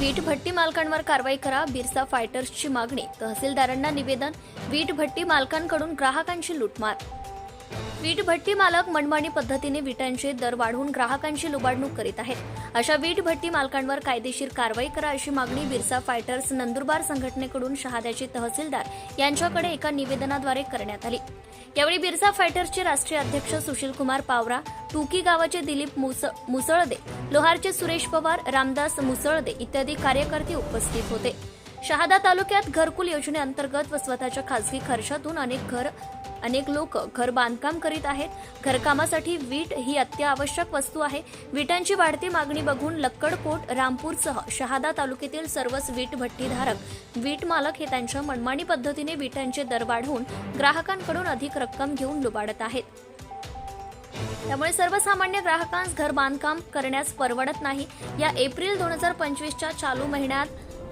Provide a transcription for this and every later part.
वीट भट्टी मालकांवर कारवाई करा बिरसा फायटर्सची मागणी तहसीलदारांना निवेदन वीट भट्टी मालकांकडून ग्राहकांची लूटमार वीट भट्टी मालक मनमानी पद्धतीने विटांचे दर वाढवून ग्राहकांची लुबाडणूक करीत आहेत. अशा वीट भट्टी मालकांवर कायदेशीर कारवाई करा अशी मागणी बिरसा फायटर्स नंदुरबार संघटनेकडून शहाद्याचे तहसीलदार यांच्याकडे एका निवेदनाद्वारे करण्यात आली. यावेळी बिरसा फायटर्सचे राष्ट्रीय अध्यक्ष सुशीलकुमार पावरा टुकी गावाचे दिलीप मुस मुसळदे लोहारचे सुरेश पवार रामदास मुसळदे इत्यादी कार्यकर्ते उपस्थित होते. शहादा तालुक्यात घरकुल योजनेअंतर्गत व स्वतःच्या खासगी खर्चातून अनेक घर अनेक लोक घर बांधकाम करीत आहेत. घरकामासाठी वीट ही अत्यावश्यक वस्तू आहे. विटांची वाढती मागणी बघून लक्कडकोट रामपूरसह शहादा तालुक्यातील सर्वच वीट भट्टीधारक वीट मालक हे त्यांच्या मनमानी पद्धतीने विटांचे दर वाढवून ग्राहकांकडून अधिक रक्कम घेऊन लुबाडत आहेत. त्यामुळे सर्वसामान्य ग्राहकांस घर बांधकाम करण्यास परवडत नाही. या एप्रिल दोन हजार पंचवीसच्या चालू महिन्यात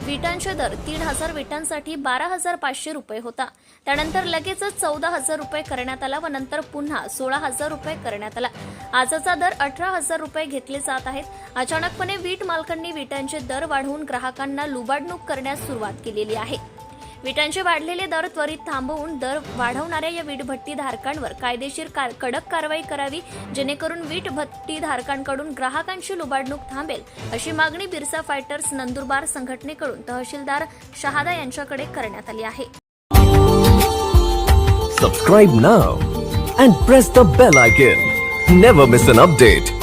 विटांचे दर तीन हजार विटांसाठी बारा हजार पाचशे रुपये होता. त्यानंतर लगेचच चौदा हजार रुपये करण्यात आला व नंतर पुन्हा सोळा हजार रुपये करण्यात आला. आजचा दर अठरा हजार रुपये घेतले जात आहेत. अचानकपणे वीट मालकांनी विटांचे दर वाढवून ग्राहकांना लुबाडणूक करण्यास सुरुवात केलेली आहे. विटांचे वाढलेले दर त्वरित थांबवून दर वाढवणाऱ्या या वीट भट्टी धारकांवर कायदेशीर कार- कडक कारवाई करावी जेणेकरून वीट भट्टी धारकांकडून ग्राहकांची लुबाडणूक थांबेल अशी मागणी बिरसा फायटर्स नंदुरबार संघटनेकडून तहसीलदार शहादा यांच्याकडे करण्यात आली आहे Subscribe now and press the bell icon. Never miss an update.